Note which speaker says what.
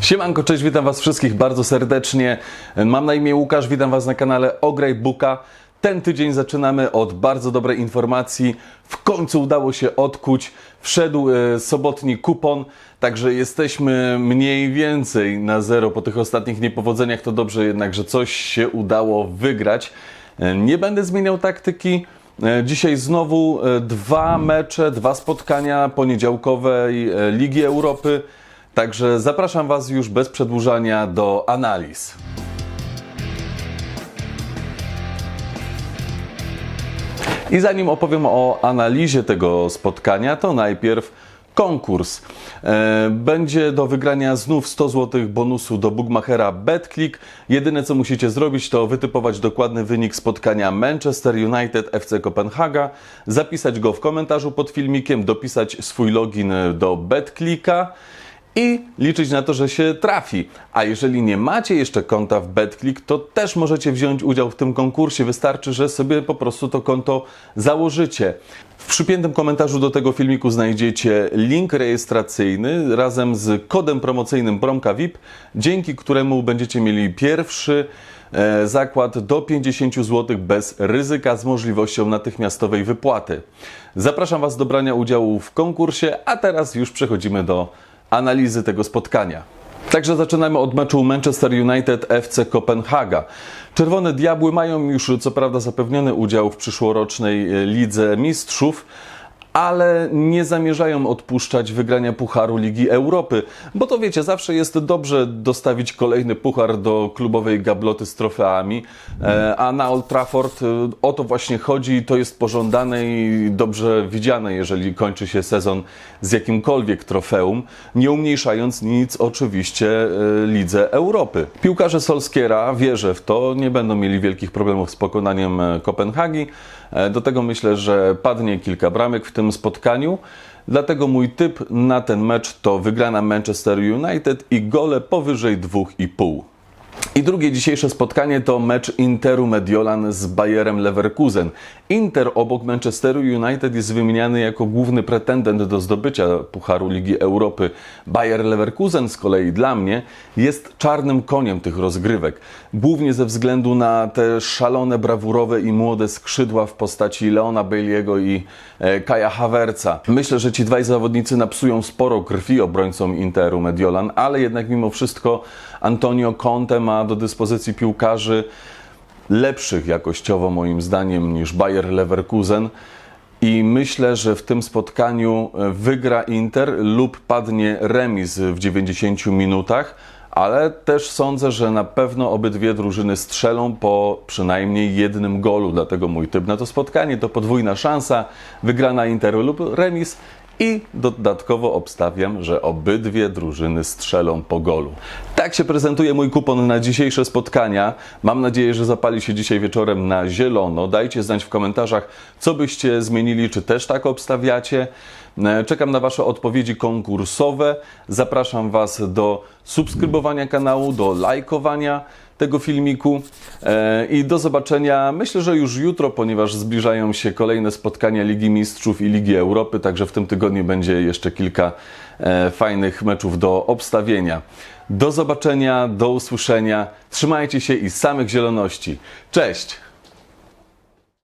Speaker 1: Siemanko, cześć, witam Was wszystkich bardzo serdecznie. Mam na imię Łukasz, witam Was na kanale Ograj Buka. Ten tydzień zaczynamy od bardzo dobrej informacji. W końcu udało się odkuć. Wszedł e, sobotni kupon, także jesteśmy mniej więcej na zero po tych ostatnich niepowodzeniach. To dobrze jednak, że coś się udało wygrać. E, Nie będę zmieniał taktyki. E, Dzisiaj znowu dwa mecze, dwa spotkania poniedziałkowej Ligi Europy. Także zapraszam Was już bez przedłużania do analiz. I zanim opowiem o analizie tego spotkania, to najpierw konkurs. E, Będzie do wygrania znów 100 zł bonusu do Bookmachera BetClick. Jedyne co musicie zrobić to wytypować dokładny wynik spotkania Manchester United FC Kopenhaga, zapisać go w komentarzu pod filmikiem, dopisać swój login do BetClicka i liczyć na to, że się trafi. A jeżeli nie macie jeszcze konta w BetClick, to też możecie wziąć udział w tym konkursie. Wystarczy, że sobie po prostu to konto założycie. W przypiętym komentarzu do tego filmiku znajdziecie link rejestracyjny razem z kodem promocyjnym Bromka VIP, dzięki któremu będziecie mieli pierwszy e, zakład do 50 zł bez ryzyka z możliwością natychmiastowej wypłaty. Zapraszam Was do brania udziału w konkursie, a teraz już przechodzimy do analizy tego spotkania. Także zaczynamy od meczu Manchester United FC Kopenhaga. Czerwone Diabły mają już co prawda zapewniony udział w przyszłorocznej e, Lidze Mistrzów, ale nie zamierzają odpuszczać wygrania Pucharu Ligi Europy, bo to wiecie, zawsze jest dobrze dostawić kolejny puchar do klubowej gabloty z trofeami, e, a na Old Trafford e, o to właśnie chodzi, to jest pożądane i dobrze widziane, jeżeli kończy się sezon z jakimkolwiek trofeum, nie umniejszając nic oczywiście e, Lidze Europy. Piłkarze Solskiera, wierzę w to, nie będą mieli wielkich problemów z pokonaniem Kopenhagi, Do tego myślę, że padnie kilka bramek w tym spotkaniu. Dlatego mój typ na ten mecz to wygrana Manchester United i gole powyżej 2,5. I drugie dzisiejsze spotkanie to mecz Interu Mediolan z Bayerem Leverkusen. Inter obok Manchesteru United jest wymieniany jako główny pretendent do zdobycia Pucharu Ligi Europy. Bayer Leverkusen z kolei dla mnie jest czarnym koniem tych rozgrywek. Głównie ze względu na te szalone, brawurowe i młode skrzydła w postaci Leona Bailey'ego i e, Kaja Havertza. Myślę, że ci dwaj zawodnicy napsują sporo krwi obrońcom Interu Mediolan, ale jednak mimo wszystko Antonio Conte ma do dyspozycji piłkarzy lepszych jakościowo moim zdaniem niż Bayer Leverkusen. I myślę, że w tym spotkaniu e, wygra Inter lub padnie remis w 90 minutach, ale też sądzę, że na pewno obydwie drużyny strzelą po przynajmniej jednym golu. Dlatego mój typ na to spotkanie to podwójna szansa, wygrana Interu lub remis i dodatkowo obstawiam, że obydwie drużyny strzelą po golu. Tak się prezentuje mój kupon na dzisiejsze spotkania. Mam nadzieję, że zapali się dzisiaj wieczorem na zielono. Dajcie znać w komentarzach, co byście zmienili, czy też tak obstawiacie. E, Czekam na Wasze odpowiedzi konkursowe. Zapraszam Was do subskrybowania kanału, do lajkowania tego filmiku E, i do zobaczenia myślę, że już jutro, ponieważ zbliżają się kolejne spotkania Ligi Mistrzów i Ligi Europy, także w tym tygodniu będzie jeszcze kilka e, fajnych meczów do obstawienia. Do zobaczenia, do usłyszenia. Trzymajcie się i samych zieloności. Cześć!